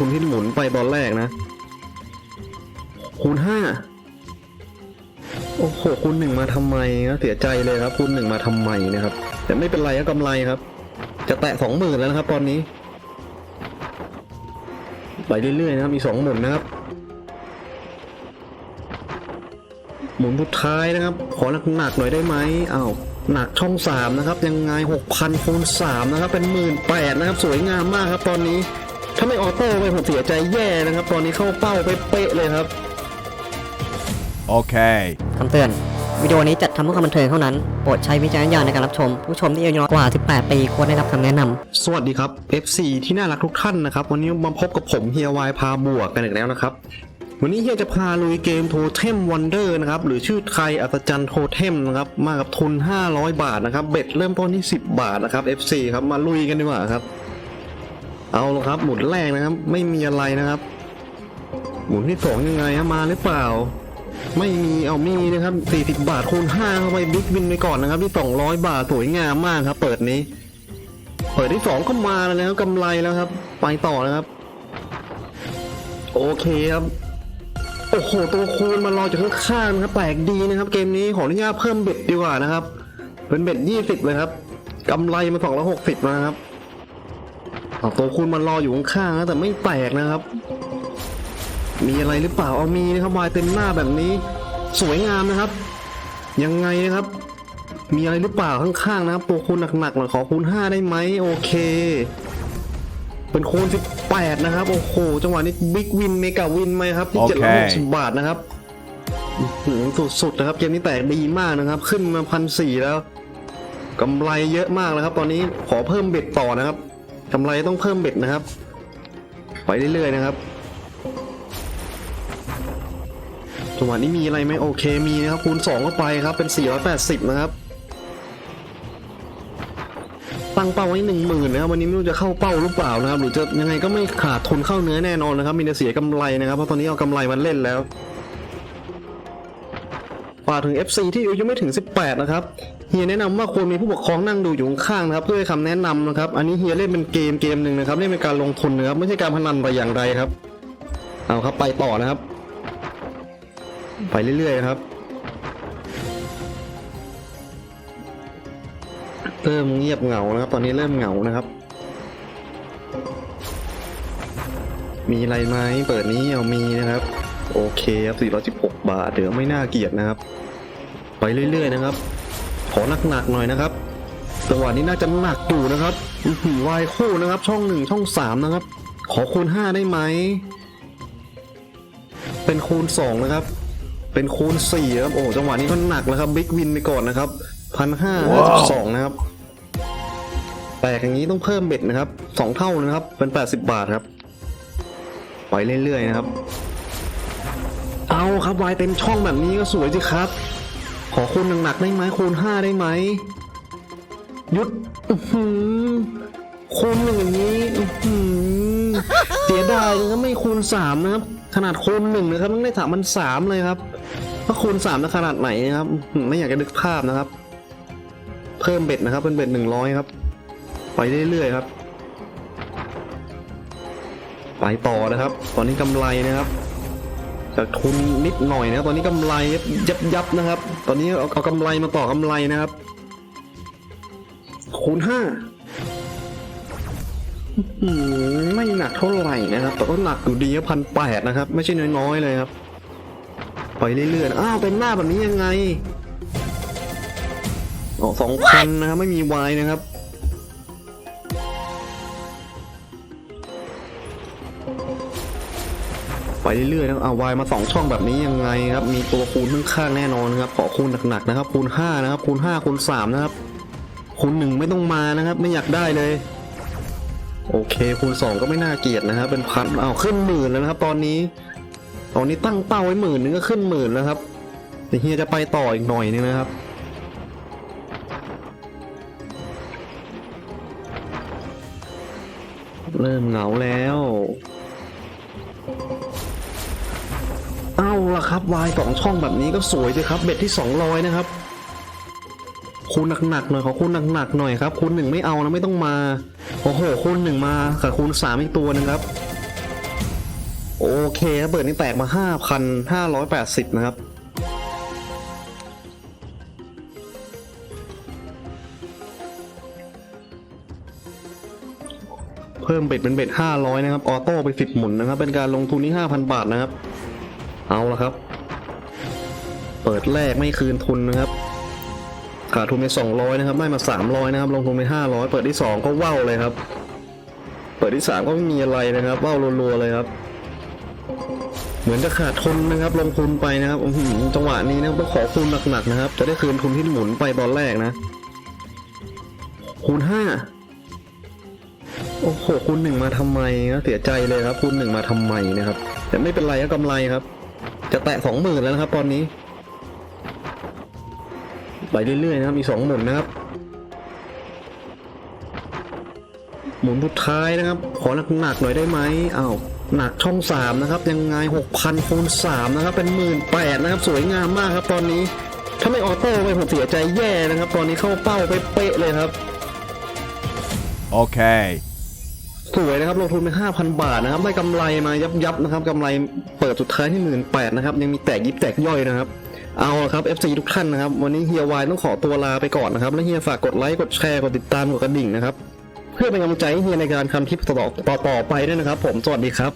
ทุนที่หมุนไปตอนแรกนะ คูณห้าโอ้โหคูณหนึ่งมาทำไมนะเสียใจเลยครับคูณหนึ่งมาทำไมนะครับ แต่ไม่เป็นไรก็กำไรครับ จะแตะสองหมื่นแล้วนะครับ ตอนนี้ไปเรื่อยๆนะครับมีสองหมุนนะครับ หมุนสุดท้ายนะครับ ขอหนักๆหน่อยได้ไหมอ้าวหนักช่องสามนะครับ ยังไงหกพันคูณสามนะครับ เป็นหมื่นแปดนะครับ สวยงามมากครับ ตอนนี้ ถ้าไม่ออโต้ไปผมเสียใจแย่นะครับ ตอนนี้เข้าเป้าเป๊ะๆเลยครับ Okay. คำเตือน วิดีโอนี้จัดทำเพื่อความบันเทิงเท่านั้น โปรดใช้วิจารณญาณในการรับชม ผู้ชมที่อายุน้อยกว่า 18 ปีควรได้รับคำแนะนำสวัสดีครับ FC ที่น่ารักทุกท่านนะครับ วันนี้มาพบกับผมเฮียวายพาบวกกันอีกแล้วนะครับ วันนี้เฮียจะพาลุยเกมโทเทมวันเดอร์นะครับ หรือชื่อไทยอัศจรรย์โทเทมนะครับ มากับทุน 500 บาทนะครับ เบ็ดเริ่มต้นที่ 10 บาทนะครับ FC ครับ มาลุยกันดีกว่าครับ เอาละครับ หมุนแรกนะครับ ไม่มีอะไรนะครับ หมุนที่สองยังไงฮะมาหรือเปล่า ไม่มีเอามีนะครับ40บาทคูณ5เข้าไปบิ๊กวินไปก่อนนะครับ ที่200บาทสวยงามมากครับ เปิดนี้ เปิดที่สองก็มาแล้วนะครับกำไรแล้วครับ ไปต่อนะครับ โอเคครับโอ้โหตัวคูณมารอจากข้างๆนะครับแปลกดีนะครับ เกมนี้ขออนุญาตเพิ่มเบ็ดดีกว่านะครับ เป็นเบ็ดยี่สิบเลยครับกำไรมาสองร้อยหกสิบนะครับ เอาตัวคูณมารออยู่ข้างๆนะแต่ไม่แตกนะครับ มีอะไรหรือเปล่าเอามีนะครับวายเต็มหน้าแบบนี้ สวยงามนะครับ ยังไงนะครับ มีอะไรหรือเปล่าข้างๆนะครับ ตัวคูณหนักๆหน่อยขอคูณ5ได้ไหมโอเค เป็นคูณ18นะครับโอ้โหจังหวะนี้บิ๊กวินเมกาวินไหมครับที่โอเจ็ดเคร้อยหกสิบบาทนะครับอื้อหือสุดๆนะครับเกมนี้แตกดีมากนะครับ ขึ้นมาพันสี่แล้วกำไรเยอะมากแล้วครับ ตอนนี้ขอเพิ่มเบ็ดต่อนะครับ กำไรต้องเพิ่มเบ็ดนะครับ ไปเรื่อยๆนะครับจังหวะนี้มีอะไรไหมโอเคมีนะครับคูณ2เข้าไปครับเป็น 480 นะครับ ตั้งเป้าไว้หนึ่งหมื่นนะครับวันนี้ไม่รู้จะเข้าเป้าหรือเปล่านะครับ หรือจะยังไงก็ไม่ขาดทุนเข้าเนื้อแน่นอนนะครับ มีแต่เสียกำไรนะครับเพราะตอนนี้เอากำไรมาเล่นแล้ว ฝากถึง FC ที่อายุไม่ถึง 18 นะครับเฮียแนะนำว่าควรมีผู้ปกครองนั่งดูอยู่ข้างนะครับเพื่อให้คำแนะนำนะครับ อันนี้เฮียเล่นเป็นเกมเกมหนึ่งนะครับเล่นเป็นการลงทุนนะครับไม่ใช่การพนันแต่อย่างใดครับ เอาครับไปต่อนะครับ ไปเรื่อยๆครับเริ่มเงียบเหงานะครับ ตอนนี้เริ่มเหงานะครับ มีอะไรไหมเปิดนี้เอามีนะครับ โอเคครับ 416 บาทเดี๋ยวไม่น่าเกลียดนะครับ ไปเรื่อย ๆ นะครับ ขอหนักๆหน่อยนะครับจังหวะนี้น่าจะหนักอยู่นะครับหืวายคู่นะครับ ช่องหนึ่งช่องสามนะครับ ขอคูณห้าได้ไหม เป็นคูณสองนะครับ เป็นคูณสี่ครับ โอ้จังหวะนี้ก็หนักแล้วครับ บิ๊กวินไปก่อนนะครับพันห้าห้าสิบสองนะครับ แตกอย่างนี้ต้องเพิ่มเบ็ดนะครับสองเท่านะครับ เป็นแปดสิบบาทครับ ไปเรื่อยๆนะครับ เอาครับวายเต็มช่องแบบนี้ก็สวยสิครับ ขอคูณหนักๆได้ไหมคูณห้าได้ไหมหยุดหือคูณหนึ่งอย่างนี้หือเสียดายนะครับไม่คูณสามนะครับ ขนาดคูณหนึ่งนะครับต้องได้สามพันสามเลยครับถ้าคูณสามจะขนาดไหนนะครับไม่อยากจะนึกภาพนะครับ เพิ่มเบ็ดนะครับ เป็นเบ็ดหนึ่งร้อยครับไปเรื่อยๆครับ ไปต่อนะครับ ตอนนี้กำไรนะครับ จากทุนนิดหน่อยนะตอนนี้กำไรยับยับๆนะครับ ตอนนี้เอาเอากำไรมาต่อกำไรนะครับคูณห้าไม่หนักเท่าไหร่นะครับ แต่ก็หนักอยู่ดีพันแปดนะครับ ไม่ใช่น้อยๆเลยครับไปเรื่อยๆอ้าวเป็นหน้าแบบนี้ยังไงอ๋อสองพันนะครับไม่มีวายนะครับ ไปเรื่อยๆนะเอาวายมาสองช่องแบบนี้ยังไงครับมีตัวคูณข้างๆแน่นอนครับขอคูณหนักๆนะครับ คูณห้านะครับคูณห้าคูณสามนะครับคูณหนึ่งไม่ต้องมานะครับ ไม่อยากได้เลย โอเคคูณสองก็ไม่น่าเกลียดนะครับเป็นพันเอาขึ้นหมื่นแล้วนะครับ ตอนนี้ ตอนนี้ตั้งเป้าไว้หมื่นนึงก็ขึ้นหมื่นแล้วครับแต่เฮียจะไปต่ออีกหน่อยนึงนะครับเริ่มเหงาแล้ว ละครับวายสองช่องแบบนี้ก็สวยสิครับ เบ็ดที่สองร้อยนะครับ คูณหนักๆหน่อยขอคูณหนักๆหน่อยครับ คูณหนึ่งไม่เอานะไม่ต้องมา โอ้โห คูณหนึ่งมากับคูณสามอีกตัวหนึงครับ โอเคครับเปิดนี่แตกมา5,580นะครับเพิ่มเบ็ดเป็นเบ็ด500 นะครับ ออโต้ไป 10 หมุนนะครับ เป็นการลงทุนที่ 5,000 บาทนะครับ เอาละครับ เปิดแรกไม่คืนทุนนะครับขาดทุนไป200นะครับได้มา300นะครับลงทุนไป500 เปิดที่ 2 ก็ว่าวเลยครับ เปิดที่ 3 ก็ไม่มีอะไรนะครับว่าวรัวๆเลยครับ เหมือนจะขาดทุนนะครับ ลงทุนไปนะครับจังหวะนี้นะต้องขอคูณหนักๆนะครับ จะได้คืนทุนที่หมุนไปตอนแรกนะ คูณห้าโอ้โหคูณหนึ่งมาทำไมนะเสียใจเลยครับคูณหนึ่งมาทำไมนะครับ แต่ไม่เป็นไรก็กำไรครับ จะแตะสองหมื่นแล้วนะครับ ตอนนี้ ไปเรื่อยๆนะครับ มีสองหมุนนะครับ หมุนสุดท้ายนะครับ ขอหนักๆหน่อยได้ไหมอ้าวหนักช่องสามนะครับ ยังไงหกพันคูณสามนะครับ เป็นหมื่นแปดนะครับ สวยงามมากครับ ตอนนี้ถ้าไม่ออโต้ไปผมเสียใจแย่นะครับ ตอนนี้เข้าเป้าไปเป๊ะเลยครับ Okay. สวยนะครับลงทุนไปห้าพันบาทนะครับ ได้กำไรมายับยับนะครับกำไรเปิดสุดท้ายที่หมื่นแปดนะครับ ยังมีแตกยิบแตกย่อยนะครับ เอาละครับ FC ทุกท่านนะครับ วันนี้เฮียวายต้องขอตัวลาไปก่อนนะครับ และเฮียฝากกดไลค์ กดแชร์ กดติดตาม กดกระดิ่งนะครับ เพื่อเป็นกำลังใจให้เฮียในการทำคลิปต่อต่อไปด้วยนะครับ ผม สวัสดีครับ